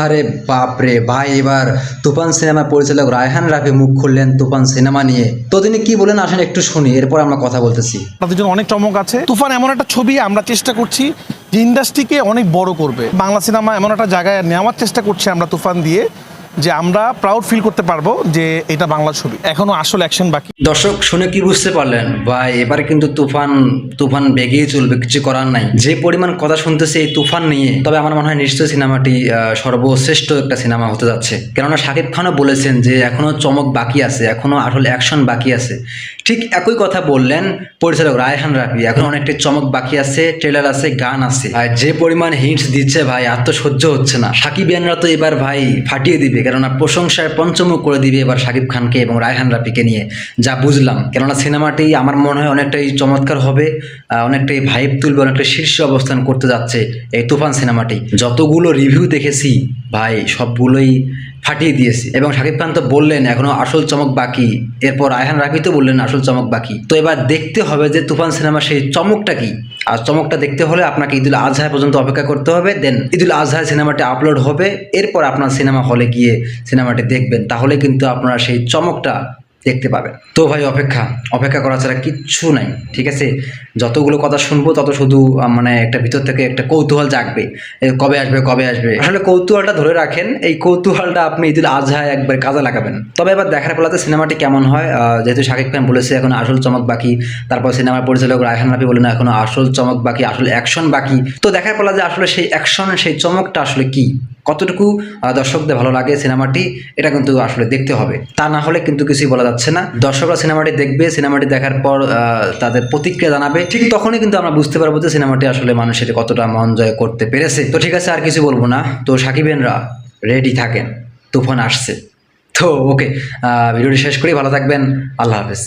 আরে বাপরে, ভাই, এবার তুফান সিনেমার পরিচালক রায়হান রাফি মুখ খুললেন তুফান সিনেমা নিয়ে। তো তিনি কি বলেন আসেন একটু শুনি, এরপর আমরা কথা বলতেছি। তাদের জন্য অনেক চমক আছে। তুফান এমন একটা ছবি আমরা চেষ্টা করছি যে ইন্ডাস্ট্রিকে অনেক বড় করবে। বাংলা সিনেমা এমন একটা জায়গায় নেওয়ার চেষ্টা করছি আমরা তুফান দিয়ে। যে আমরা প্রাউড ফিল করতে পারব যে এটা বাংলা ছবি। এখনও আসল অ্যাকশন বাকি। দর্শক, শুনে কি বুঝতে পারলেন? ভাই, এবারে কিন্তু তুফান তুফান বেগেই চলবে, কিছু করার নাই। যে পরিমাণ কথা শুনতেছে এই তুফান নিয়ে, তবে আমার মনে হয় নিশ্চয় সিনেমাটি সর্বশ্রেষ্ঠ একটা সিনেমা হতে যাচ্ছে। কেননা শাকিব খানও বলেছেন যে এখনও চমক বাকি আছে, এখনও আসলে অ্যাকশন বাকি আছে। ঠিক একই কথা বললেন পরিচালক রায়হান রাফি, এখন অনেকটা চমক বাকি আছে ট্রেলার আছে, গান আছে। আর যে পরিমাণ হিন্টস দিচ্ছে, ভাই, আর তো সহ্য হচ্ছে না। সাকিবিয়ানরা তো এবার, ভাই, ফাটিয়ে দিবে। কেননা প্রশংসায় পঞ্চমুখ করে দিবে এবার শাকিব খানকে এবং রায়হান রাফিকে নিয়ে। যা বুঝলাম। কেননা সিনেমাটি আমার মনে হয় অনেকটাই চমৎকার হবে অনেকটাই ভাইব তুলবে, অনেকটাই শীর্ষ অবস্থান করতে যাচ্ছে এই তুফান সিনেমাটি। যতগুলো রিভিউ দেখেছি, ভাই, সবগুলোই ফাটিয়ে দিয়েছে। এবং শাকিব খান তো বললেন, এখনও আসল চমক বাকি। এরপর আয়হান রাফি তো বললেন, আসল চমক বাকি। তো এবার দেখতে হবে যে তুফান সিনেমা সেই চমকটা কি। আর চমকটা দেখতে হলে আপনাকে ঈদুল আজহা পর্যন্ত অপেক্ষা করতে হবে। দেন ঈদুল আজহায় সিনেমাটি আপলোড হবে। এরপর আপনার সিনেমা হলে গিয়ে সিনেমাটি দেখবেন। তাহলে কিন্তু আপনারা সেই চমকটা দেখতে পাবেন। তো ভাই, অপেক্ষা। অপেক্ষা করা ছাড়া কিচ্ছু নাই, ঠিক আছে? যতগুলো কথা শুনব, তত শুধু মানে একটা ভিতর থেকে একটা কৌতূহল জাগবে। কবে আসবে কবে আসবে? আসলে কৌতূহলটা ধরে রাখেন, এই কৌতূহলটা আপনি ঈদুল আজহায় একবার কাজে লাগাবেন। তবে এবার দেখার পেলাতে সিনেমাটি কেমন হয়? যেহেতু শাকিব খান বলেছে, এখন আসল চমক বাকি। তারপর সিনেমার পরিচালক রায়হান রাফি বলেন, এখন আসল চমক বাকি, আসলে অ্যাকশন বাকি। তো দেখার যে আসলে সেই অ্যাকশন সেই চমকটা আসলে কি? কতটুকু দর্শকদের ভালো লাগে সিনেমাটি, এটা কিন্তু আসলে দেখতে হবে। তা না হলে কিন্তু কিছুই বলা যাচ্ছে না। দর্শকরা সিনেমাটি দেখবে, সিনেমাটি দেখার পর তাদের প্রতিক্রিয়া জানাবে। ঠিক তখনই কিন্তু আমরা বুঝতে পারব যে সিনেমাটি আসলে মানুষের কতটা মন জয় করতে পেরেছে। তো ঠিক আছে, আর কিছু বলব না। তো সাকিবেনরা রেডি থাকেন। তুফান আসছে। তো ওকে ভিডিওটি শেষ করি। ভালো থাকবেন। আল্লাহ হাফেজ।